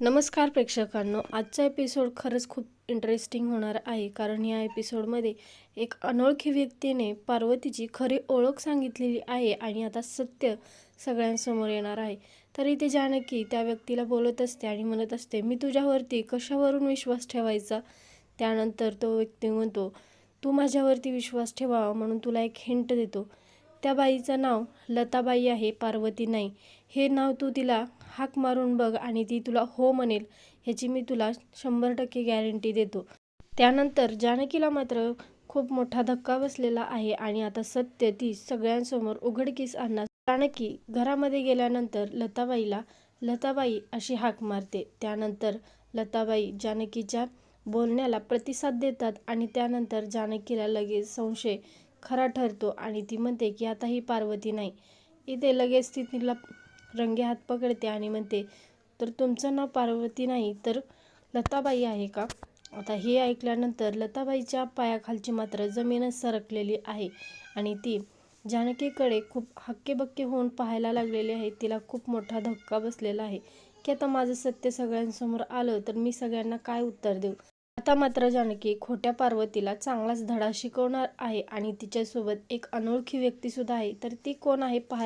नमस्कार प्रेक्षकांनो आजचा एपिसोड खरंच खूप इंटरेस्टिंग होणार आहे कारण या एपिसोडमध्ये एक अनोळखी व्यक्तीने पार्वतीची खरी ओळख सांगितलेली आहे आणि आता सत्य सगळ्यांसमोर येणार आहे. तर इथे जानकी त्या व्यक्तीला बोलत असते आणि म्हणत असते मी तुझ्यावरती कशावरून विश्वास ठेवायचा? त्यानंतर तो व्यक्ती म्हणतो तू माझ्यावरती विश्वास ठेवावा म्हणून तुला एक हिंट देतो. त्या बाईचं नाव लताबाई आहे पार्वती नाही. हे नाव तू तिला हाक मारून बघ आणि ती तुला हो म्हणेल ह्याची मी तुला शंभर टक्के गॅरंटी देतो. त्यानंतर जानकीला मात्र खूप मोठा धक्का बसलेला आहे आणि आता सत्य ती सगळ्यांसमोर उघडकीस आणणार. जानकी घरामध्ये गेल्यानंतर लताबाईला लताबाई अशी हाक मारते. त्यानंतर लताबाई जानकीच्या बोलण्याला प्रतिसाद देतात आणि त्यानंतर जानकीला लगेच संशय खरा ठरतो आणि ती म्हणते की आता ही पार्वती नाही. इथे लगेच ती तिला रंगे हात पकडते आणि म्हणते तर तुमचं नाव पार्वती नाही तर लताबाई आहे का? आता हे ऐकल्यानंतर लताबाईच्या पायाखालची मात्र जमीनच सरकलेली आहे आणि ती जानकीकडे खूप हक्केबक्के होऊन पाहायला लागलेली आहे. तिला खूप मोठा धक्का बसलेला आहे. की आता माझं सत्य सगळ्यांसमोर आलं तर मी सगळ्यांना काय उत्तर देऊ? आता मात्र जानकी खोट्या पार्वतीला चांगलाच धडा शिकवणार आहे आणि तिच्यासोबत एक अनोळखी व्यक्तीसुद्धा आहे तर ती कोण आहे पहा